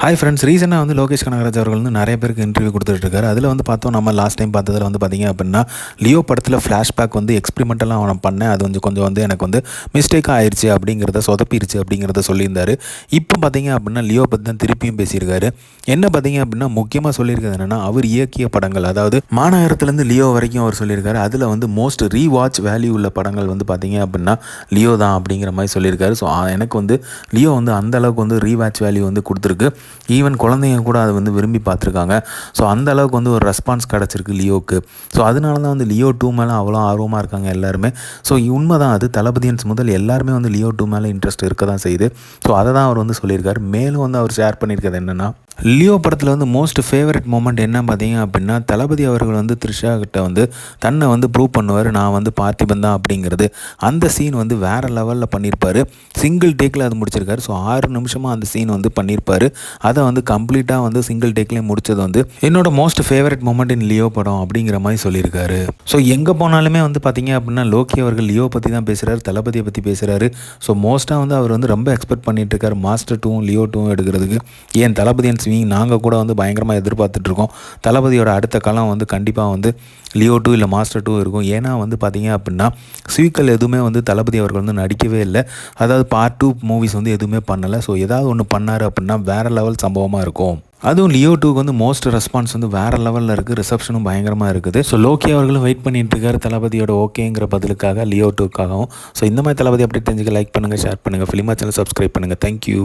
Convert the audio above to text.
Hi friends ரீசெண்டாக வந்து லோகேஷ் கனகராஜ் அவர்கள் வந்து நிறைய பேருக்கு இன்டர்வியூ கொடுத்துட்ருக்காரு அதில் வந்து பார்த்தோம் நம்ம லாஸ்ட் டைம் பார்த்ததில் வந்து பார்த்தீங்க அப்படின்னா லியோ படத்தில் ஃப்ளாஷ்பேக் வந்து எக்ஸ்பெரிமெண்டலாக அவனை பண்ணேன். அது வந்து கொஞ்சம் வந்து எனக்கு வந்து மிஸ்டேக்காக ஆயிடுச்சு அப்படிங்கிறத சொதப்பிருச்சு அப்படிங்கிறத சொல்லியிருந்தாரு. இப்போ பார்த்தீங்க அப்படின்னா லியோ பற்றி தான் திருப்பியும் பேசியிருக்காரு. என்ன பார்த்தீங்க அப்படின்னா முக்கியமாக சொல்லியிருக்கிறது என்னென்னா அவர் இயக்கிய படங்கள் அதாவது மாநகரத்துலேருந்து லியோ வரைக்கும் அவர் சொல்லியிருக்காரு. அதில் வந்து மோஸ்ட் ரீவாட்ச் வேல்யூ உள்ள படங்கள் வந்து பார்த்தீங்க அப்படின்னா லியோ தான் அப்படிங்கிற மாதிரி சொல்லியிருக்காரு. ஸோ எனக்கு வந்து லியோ வந்து அந்த அளவுக்கு வந்து ரீவாட்ச் வேல்யூ வந்து கொடுத்துருக்கு. ஈவன் குழந்தைங்க கூட அதை வந்து விரும்பி பார்த்துருக்காங்க. ஸோ அந்த அளவுக்கு வந்து ஒரு ரெஸ்பான்ஸ் கிடச்சிருக்கு லியோவுக்கு. ஸோ அதனால தான் வந்து லியோ டூ மேலே அவ்வளோ ஆர்வமாக இருக்காங்க எல்லாருமே. ஸோ உண்மை தான் அது. தளபதியன்ஸ் முதல் எல்லாருமே வந்து லியோ டூ மேலே இன்ட்ரெஸ்ட் இருக்க தான் செய்யுது. ஸோ அதை தான் அவர் வந்து சொல்லியிருக்காரு. மேலும் வந்து அவர் ஷேர் பண்ணியிருக்கிறது என்னென்னா லியோ படத்தில் வந்து மோஸ்ட் ஃபேவரட் மூமெண்ட் என்ன பார்த்தீங்க அப்படின்னா தளபதி அவர்கள் வந்து த்ரிஷா கிட்ட வந்து தன்னை வந்து ப்ரூவ் பண்ணுவார் நான் வந்து பார்த்திபன் தான் அப்படிங்கிறது. அந்த சீன் வந்து வேறு லெவலில் பண்ணியிருப்பார் சிங்கிள் டேக்கில் அது முடிச்சிருக்காரு. ஸோ ஆறு நிமிஷமாக அந்த சீன் வந்து பண்ணியிருப்பார் அதை வந்து கம்ப்ளீட்டாக வந்து சிங்கிள் டேக்லேயே முடிச்சது வந்து என்னோட most favourite moment in Leo படம் அப்படிங்கிற மாதிரி சொல்லியிருக்காரு. ஸோ எங்கே போனாலுமே வந்து பார்த்தீங்க அப்படின்னா லோக்கி அவர்கள் லியோ பற்றி தான் பேசுகிறாரு தளபதியை பற்றி பேசுகிறாரு ஸோ மோஸ்ட்டாக வந்து அவர் வந்து ரொம்ப எக்ஸ்பெக்ட் பண்ணிட்டு இருக்காரு மாஸ்டர் டூவும் லியோ டூவும் எடுக்கிறதுக்கு. ஏன் தளபதியன் ஸ்விங் நாங்கள் கூட வந்து பயங்கரமாக எதிர்பார்த்துட்ருக்கோம் தளபதியோட அடுத்த காலம் வந்து கண்டிப்பாக வந்து லியோ டூ இல்லை மாஸ்டர் டூ இருக்கும். ஏன்னா வந்து பார்த்தீங்க அப்படின்னா ஸ்வீக்கல் எதுவுமே வந்து தளபதி அவர்கள் வந்து நடிக்கவே இல்லை. அதாவது பார்ட் டூ மூவிஸ் வந்து எதுவுமே பண்ணலை. ஸோ ஏதாவது ஒன்று பண்ணார் அப்படின்னா வேறு லெவல் சம்பவமாக இருக்கும். அதுவும் லியோ டூக்கு வந்து மோஸ்ட் ரெஸ்பான்ஸ் வந்து வேறு லெவலில் இருக்குது ரிசப்ஷனும் பயங்கரமாக இருக்குது. ஸோ லோக்கி அவர்களும் வெயிட் பண்ணிட்டு இருக்காரு. தளபதியோட ஓகேங்கிற பதிலுக்காக லியோ டூக்காகவும் ஸோ இந்த மாதிரி தளபதி அப்படி தெரிஞ்சுக்க லைக் பண்ணுங்கள் ஷேர் பண்ணுங்கள் ஃபிலிமா சேனல் சப்ஸ்கிரைப் பண்ணுங்கள் தேங்க்யூ